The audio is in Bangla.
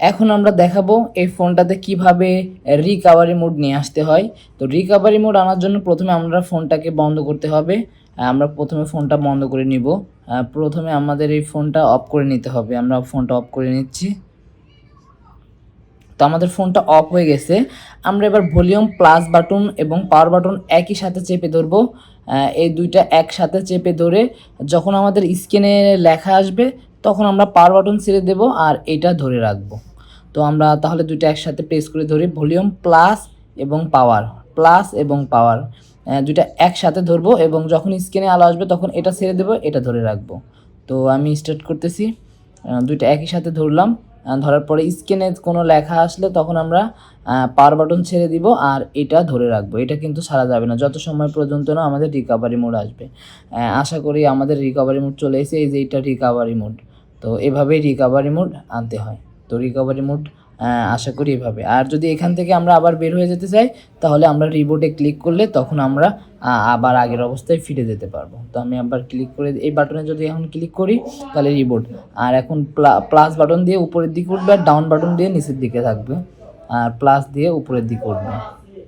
এখন আমরা দেখাবো এই ফোনটাতে কীভাবে রিকাভারি মোড নিয়ে আসতে হয়। তো রিকাভারি মোড আনার জন্য প্রথমে আমরা ফোনটাকে বন্ধ করতে হবে। আমরা প্রথমে ফোনটা বন্ধ করে নিব। প্রথমে আমাদের এই ফোনটা অফ করে নিতে হবে। আমরা ফোনটা অফ করে নিচ্ছি। তো আমাদের ফোনটা অফ হয়ে গেছে। আমরা এবার ভলিউম প্লাস বাটন এবং পাওয়ার বাটন একই সাথে চেপে ধরবো। এই দুইটা একসাথে চেপে ধরে যখন আমাদের স্ক্রিনে লেখা আসবে, তখন আমরা পাওয়ার বাটন ছেড়ে দেব আর এটা ধরে রাখব। তো আমরা তাহলে দুইটা একসাথে প্রেস করে ধরি, ভলিউম প্লাস এবং পাওয়ার প্লাস এবং পাওয়ার দুইটা একসাথে ধরবো এবং যখন স্ক্রিনে আলো আসবে তখন এটা ছেড়ে দেবো, এটা ধরে রাখব। তো আমি স্টার্ট করতেছি। দুইটা একই সাথে ধরলাম। ধরার পরে স্ক্রিনে কোনো লেখা আসলে তখন আমরা পাওয়ার বাটন ছেড়ে দিব আর এটা ধরে রাখব। এটা কিন্তু ছাড়া যাবে না। যত সময় পর্যন্ত না আমাদের রিকাভারি মোড আসবে। আশা করি আমাদের রিকাভারি মোড চলে এসে এই যে এটা রিকাভারি মোড তো এভাবেই রিকাভারি মোড আনতে হয়। তো রিকভারি মোড আশা করি এভাবে। আর যদি এখান থেকে আমরা আবার বের হয়ে যেতে চাই, তাহলে আমরা রিবোটে ক্লিক করলে তখন আমরা আবার আগের অবস্থায় ফিরে যেতে পারব। তো আমি আবার ক্লিক করে, এই বাটনে যদি এখন ক্লিক করি, তাহলে রিবোট আর এখন প্লাস বাটন দিয়ে উপরের দিকে উঠবে আর ডাউন বাটন দিয়ে নিচের দিকে থাকবে। আর প্লাস দিয়ে উপরের দিকে উঠবে।